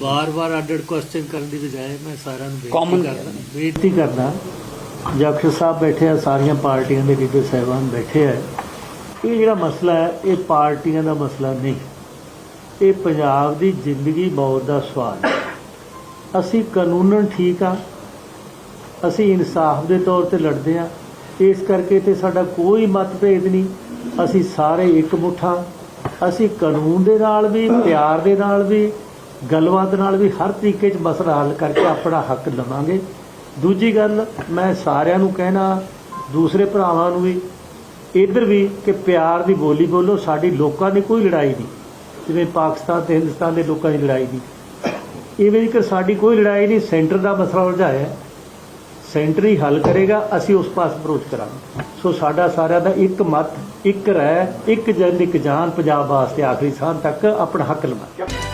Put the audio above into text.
ਵਾਰ-ਵਾਰ ਅੱਡ-ਅੱਡ ਕੁਐਸਚਨ ਕਰਨ ਦੀ ਬਜਾਏ ਮੈਂ ਸਾਰਿਆਂ ਨੂੰ ਬੇਨਤੀ ਕਰਦਾ। ਬੇਨਤੀ ਕਰਦਾ ਜਖਰ ਸਾਹਿਬ ਬੈਠੇ ਆ ਸਾਰੀਆਂ ਪਾਰਟੀਆਂ ਦੇ ਲੀਡਰ ਸਾਹਿਬਾਨ ਬੈਠੇ ਆ ਇਹ ਜਿਹੜਾ ਮਸਲਾ ਹੈ ਇਹ ਪਾਰਟੀਆਂ ਦਾ ਮਸਲਾ ਨਹੀਂ। ਇਹ ਪੰਜਾਬ ਦੀ ਜ਼ਿੰਦਗੀ ਮੌਤ ਦਾ ਸਵਾਲ ਹੈ। ਅਸੀਂ ਕਾਨੂੰਨਨ ਠੀਕ ਆ ਅਸੀਂ ਇਨਸਾਫ ਦੇ ਤੌਰ ਤੇ ਲੜਦੇ ਆ ਇਸ ਕਰਕੇ ਤੇ ਸਾਡਾ ਕੋਈ ਮਤਭੇਦ ਨਹੀਂ। ਅਸੀਂ ਸਾਰੇ ਇੱਕ ਮੁੱਠਾ ਅਸੀਂ ਕਾਨੂੰਨ ਦੇ ਨਾਲ ਵੀ ਪਿਆਰ ਦੇ ਨਾਲ ਵੀ ਗੱਲਬਾਤ ਨਾਲ ਵੀ ਹਰ ਤਰੀਕੇ 'ਚ ਮਸਲਾ ਹੱਲ ਕਰਕੇ ਆਪਣਾ ਹੱਕ ਲਵਾਂਗੇ। ਦੂਜੀ ਗੱਲ, ਮੈਂ ਸਾਰਿਆਂ ਨੂੰ ਕਹਿਣਾ, ਦੂਸਰੇ ਭਰਾਵਾਂ ਨੂੰ ਵੀ, ਇੱਧਰ ਵੀ ਕਿ ਪਿਆਰ ਦੀ ਬੋਲੀ ਬੋਲੋ, ਸਾਡੀ ਲੋਕਾਂ ਦੀ ਕੋਈ ਲੜਾਈ ਨਹੀਂ। ਜਿਵੇਂ ਪਾਕਿਸਤਾਨ ਤੇ ਹਿੰਦੁਸਤਾਨ ਦੇ ਲੋਕਾਂ ਦੀ ਲੜਾਈ ਨਹੀਂ। ਇਵੇਂ ਕਿ ਸਾਡੀ ਕੋਈ ਲੜਾਈ ਨਹੀਂ, ਸੈਂਟਰ ਦਾ ਮਸਲਾ ਉਲਝਾਇਆ ਸੈਂਟਰ ਹੀ ਹੱਲ ਕਰੇਗਾ, ਅਸੀਂ ਉਸ ਪਾਸ ਅਪਰੋਚ ਕਰਾਂਗੇ। ਸੋ ਸਾਡਾ ਸਾਰਿਆਂ ਦਾ ਇੱਕ ਮਤ, ਇੱਕ ਰਹਿ ਇੱਕ ਜਨ, ਇੱਕ ਜਾਨ ਪੰਜਾਬ ਵਾਸਤੇ ਆਖਰੀ ਸਾਹ ਤੱਕ ਆਪਣਾ ਹੱਕ ਲਵਾਂਗੇ।